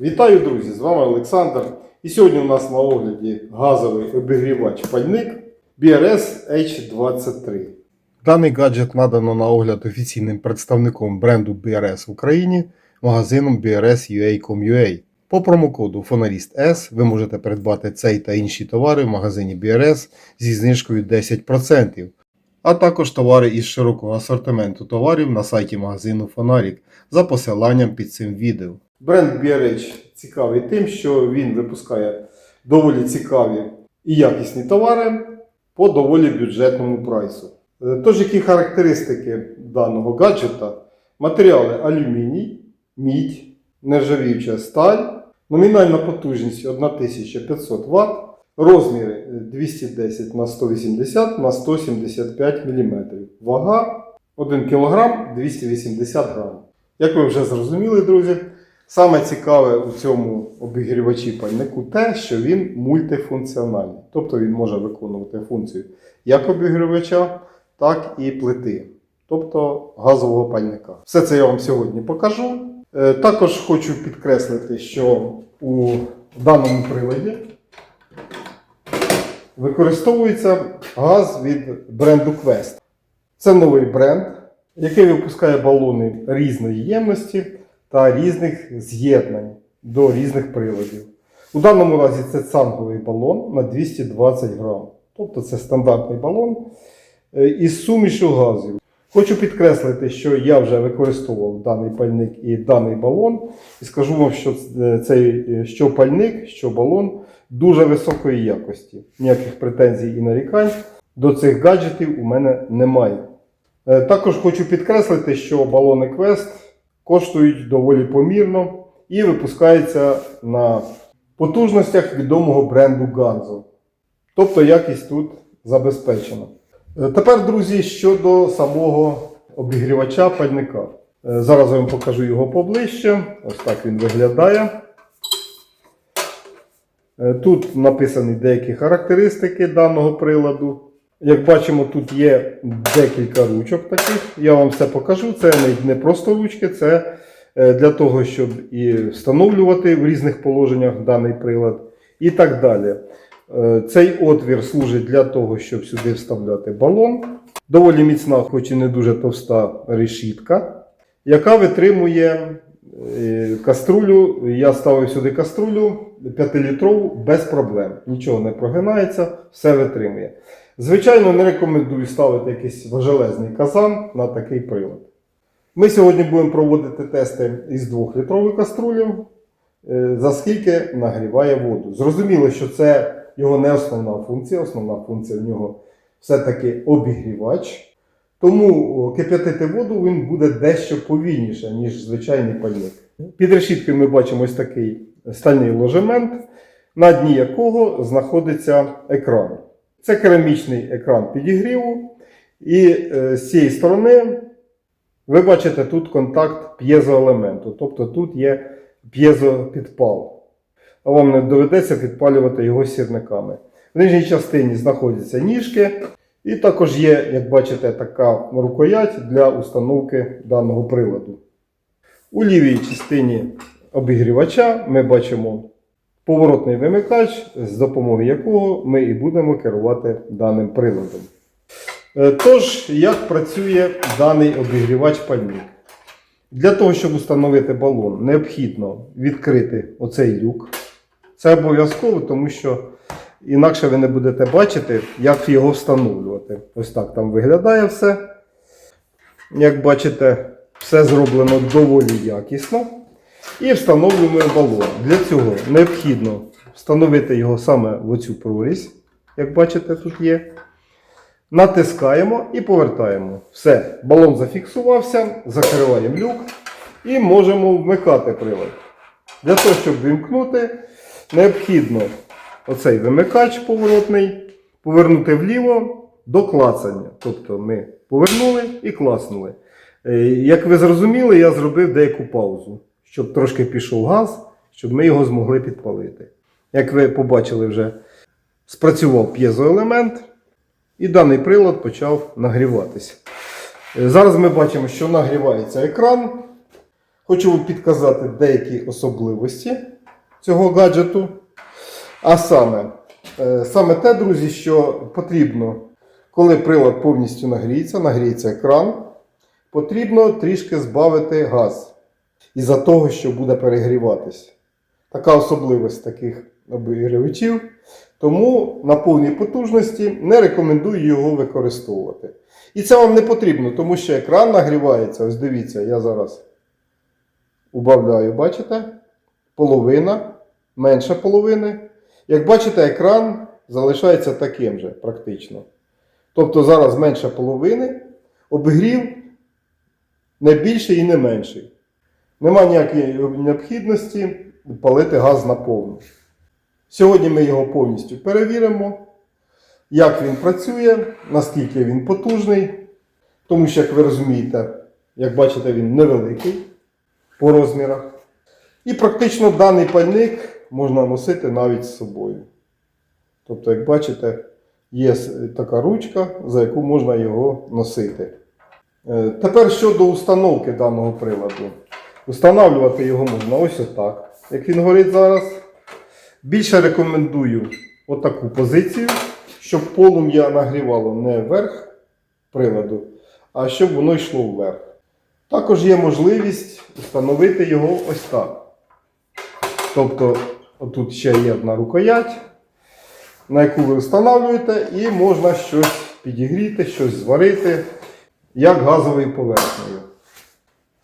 Вітаю, друзі! З вами Олександр. І сьогодні у нас на огляді газовий обігрівач пальник BRS H23. Даний гаджет надано на огляд офіційним представником бренду BRS в Україні магазином BRS.ua.com.ua. По промокоду Фонаріст S ви можете придбати цей та інші товари в магазині BRS зі знижкою 10%, а також товари із широкого асортименту товарів на сайті магазину Фонарік за посиланням під цим відео. Бренд BRH цікавий тим, що він випускає доволі цікаві і якісні товари по доволі бюджетному прайсу. Е, Тож, які характеристики даного гаджета? Матеріали алюміній, мідь, нержавіюча сталь, номінальна потужність 1500 Вт, розміри 210 на 180 на 175 мм, вага 1 кг 280 г. Як ви вже зрозуміли, друзі, саме цікаве у цьому обігрівачі пальнику те, що він мультифункціональний. Тобто він може виконувати функцію як обігрівача, так і плити, тобто газового пальника. Все це я вам сьогодні покажу. Е, Також хочу підкреслити, що у даному приладі використовується газ від бренду Quest. Це новий бренд, який випускає балони різної ємності та різних з'єднань до різних приладів. У даному разі це цанговий балон на 220 грам. Тобто це стандартний балон е, із сумішу газів. Хочу підкреслити, що я вже використовував даний пальник і даний балон, і скажу вам, що е, цей е, що пальник, що балон дуже високої якості. Ніяких претензій і нарікань до цих гаджетів у мене немає. Також хочу підкреслити, що балони Quest коштують доволі помірно і випускаються на потужностях відомого бренду Ganzo. Тобто якість тут забезпечена. Е, Тепер, друзі, щодо самого обігрівача пальника. Е, Зараз я вам покажу його поближче. Ось так він виглядає. Е, Тут написані деякі характеристики даного приладу. Як бачимо, тут є декілька ручок таких. Я вам все покажу. Це не- просто ручки, це е, для того, щоб і встановлювати в різних положеннях даний прилад і так далі. Е, Цей отвір служить для того, щоб сюди вставляти балон. Доволі міцна, хоч і не дуже товста решітка, яка витримує е, каструлю. Я ставив сюди каструлю 5-літрову без проблем. Нічого не прогинається, все витримує. Звичайно, не рекомендую ставити якийсь важелезний казан на такий прилад. Ми сьогодні будемо проводити тести із 2-літрової каструлі, е, за скільки нагріває воду. Зрозуміло, що це його не основна функція. Основна функція в нього все-таки обігрівач. Тому кип'ятити воду він буде дещо повільніше, ніж звичайний пальник. Під решіткою ми бачимо ось такий стальний ложемент, на дні якого знаходиться екран. Це керамічний екран підігріву. І е, з цієї сторони ви бачите тут контакт п'єзоелементу, тобто тут є п'єзопідпал. А вам не доведеться підпалювати його сірниками. В нижній частині знаходяться ніжки, і також є, як бачите, така рукоять для установки даного приладу. У лівій частині обігрівача ми бачимо поворотний вимикач, з допомогою якого ми і будемо керувати даним приладом. Е, Тож, як працює даний обігрівач пальник? Для того, щоб установити балон, необхідно відкрити оцей люк. Це обов'язково, тому що інакше ви не будете бачити, як його встановлювати. Ось так там виглядає все. Як бачите, все зроблено доволі якісно. І встановлюємо балон. Для цього необхідно встановити його саме в оцю прорізь, як бачите, тут є. Натискаємо і повертаємо. Все, балон зафіксувався, закриваємо люк і можемо вмикати прилад. Для того, щоб вимкнути, необхідно оцей вимикач поворотний повернути вліво до клацання. Тобто ми повернули і клацнули. Е, Як ви зрозуміли, я зробив деяку паузу, щоб трошки пішов газ, щоб ми його змогли підпалити. Як ви побачили, вже спрацював п'єзоелемент, і даний прилад почав нагріватися. Е, Зараз ми бачимо, що нагрівається екран. хочу вам підказати деякі особливості цього гаджету. А саме, е, саме те, друзі, що потрібно, коли прилад повністю нагріється, нагріється екран, потрібно трішки збавити газ із-за того, що буде перегріватись. Така особливість таких обігрівачів. Тому на повній потужності не рекомендую його використовувати. І це вам не потрібно, тому що екран нагрівається. Ось дивіться, я зараз убавляю, бачите? Половина, менше половини. Як бачите, екран залишається таким же практично. Тобто зараз менше половини, обігрів не більший і не менший. Нема ніякої необхідності палити газ на повну. Сьогодні ми його повністю перевіримо, як він працює, наскільки він потужний. Тому що, як ви розумієте, як бачите, він невеликий по розмірах. І практично даний пальник можна носити навіть з собою. Тобто, як бачите, є така ручка, за яку можна його носити. Е, Тепер щодо установки даного приладу. Устанавлювати його можна ось отак, як він горить зараз. Більше рекомендую отаку позицію, щоб полум'я нагрівало не вверх приладу, а щоб воно йшло вверх. Також є можливість встановити його ось так. Тобто, отут ще є одна рукоять, на яку ви встановлюєте, і можна щось підігріти, щось зварити, як газовою поверхнею.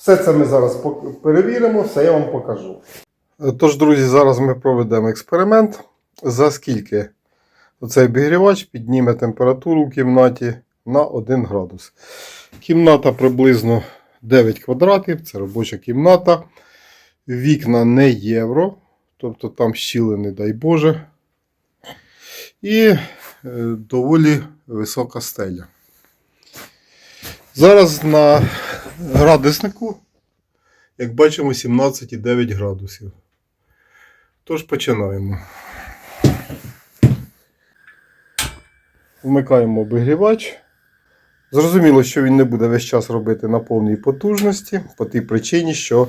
Все це ми зараз перевіримо, все я вам покажу. Тож, друзі, зараз ми проведемо експеримент. За скільки оцей обігрівач підніме температуру в кімнаті на 1 градус. Кімната приблизно 9 квадратів, це робоча кімната. Вікна не євро, тобто там щілини, дай Боже. І е, доволі висока стеля. Зараз на градуснику, як бачимо, 17,9 градусів. Тож починаємо. Вмикаємо обігрівач. Зрозуміло, що він не буде весь час робити на повній потужності, по тій причині, що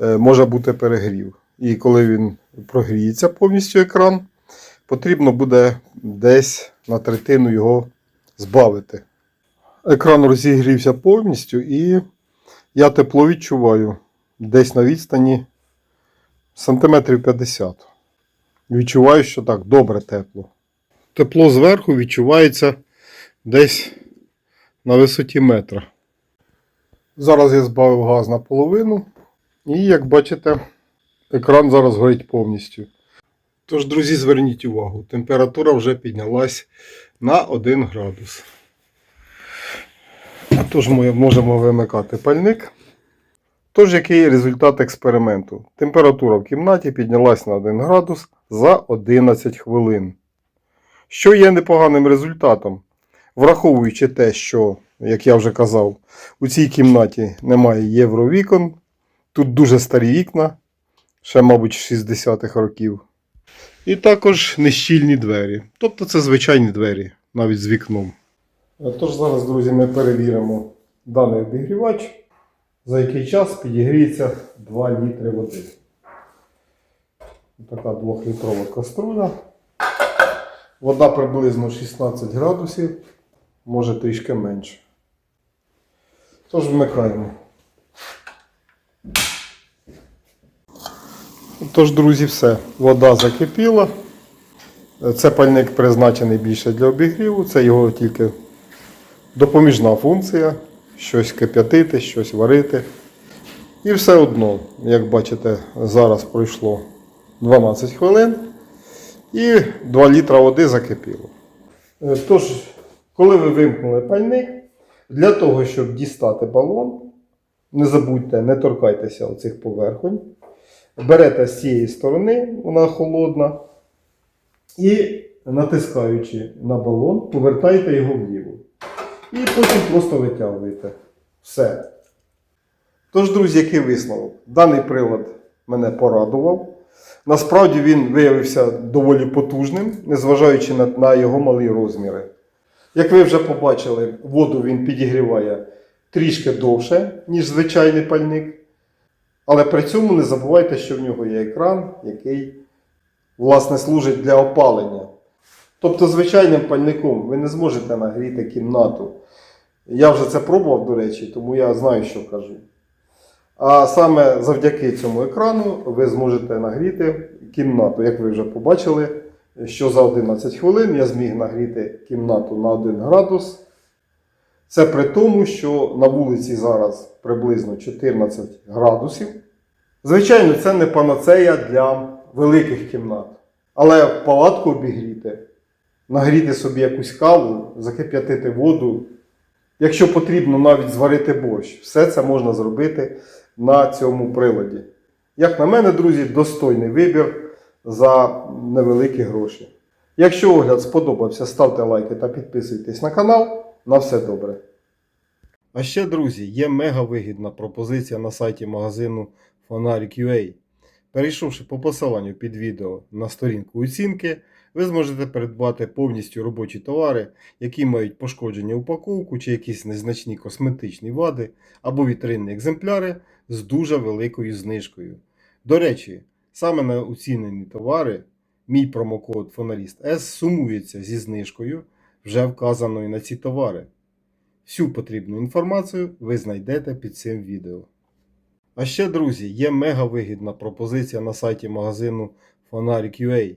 е, може бути перегрів. І коли він прогріється повністю екран, потрібно буде десь на третину його збавити. Екран розігрівся повністю і я тепло відчуваю десь на відстані сантиметрів 50. Відчуваю, що так добре тепло. Тепло зверху відчувається десь на висоті метра. Зараз я збавив газ на половину. І як бачите, екран зараз горить повністю. Тож, друзі, зверніть увагу, температура вже піднялась на 1 градус. Тож ми можемо вимикати пальник. Тож, який результат експерименту? Температура в кімнаті піднялась на 1 градус за 11 хвилин. Що є непоганим результатом, враховуючи те, що, як я вже казав, у цій кімнаті немає євровікон, тут дуже старі вікна, ще, мабуть, 60-х років. І також нещільні двері. Тобто це звичайні двері, навіть з вікном. Тож зараз, друзі, ми перевіримо даний обігрівач, за який час підігріється 2 літри води. Така 2-літрова каструля. Вода приблизно 16 градусів, може трішки менше. Тож вмикаємо. Тож, друзі, все. Вода закипіла. Це пальник призначений більше для обігріву, це його тільки допоміжна функція. Щось кип'ятити, щось варити. І все одно, як бачите, зараз пройшло 12 хвилин і 2 літра води закипіло. Е, Тож, коли ви вимкнули пальник, для того, щоб дістати балон, не забудьте, не торкайтеся оцих поверхонь. Берете з цієї сторони, вона холодна, і натискаючи на балон, повертаєте його вліво. І потім просто витягуєте. Все. Тож, друзі, який висновок? Даний прилад мене порадував. Насправді він виявився доволі потужним, незважаючи на, на його малі розміри. Як ви вже побачили, воду він підігріває трішки довше, ніж звичайний пальник. Але при цьому не забувайте, що в нього є екран, який власне служить для опалення. Тобто, звичайним пальником ви не зможете нагріти кімнату. Я вже це пробував, до речі, тому я знаю, що кажу. А саме завдяки цьому екрану ви зможете нагріти кімнату. Як ви вже побачили, що за 11 хвилин я зміг нагріти кімнату на 1 градус. Це при тому, що на вулиці зараз приблизно 14 градусів. Звичайно, це не панацея для великих кімнат. Але палатку обігріти, нагріти собі якусь каву, закип'ятити воду. Якщо потрібно навіть зварити борщ, все це можна зробити на цьому приладі. Як на мене, друзі, достойний вибір за невеликі гроші. Якщо огляд сподобався, ставте лайки та підписуйтесь на канал. На все добре. А ще, друзі, є мега вигідна пропозиція на сайті магазину Фонарик.ua. Перейшовши по посиланню під відео на сторінку оцінки, ви зможете придбати повністю робочі товари, які мають пошкодження упаковку чи якісь незначні косметичні вади або вітринні екземпляри з дуже великою знижкою. До речі, саме на оцінені товари мій промокод Фоналіст С сумується зі знижкою, вже вказаною на ці товари. Всю потрібну інформацію ви знайдете під цим відео. А ще, друзі, є мега вигідна пропозиція на сайті магазину Фонарик.ua.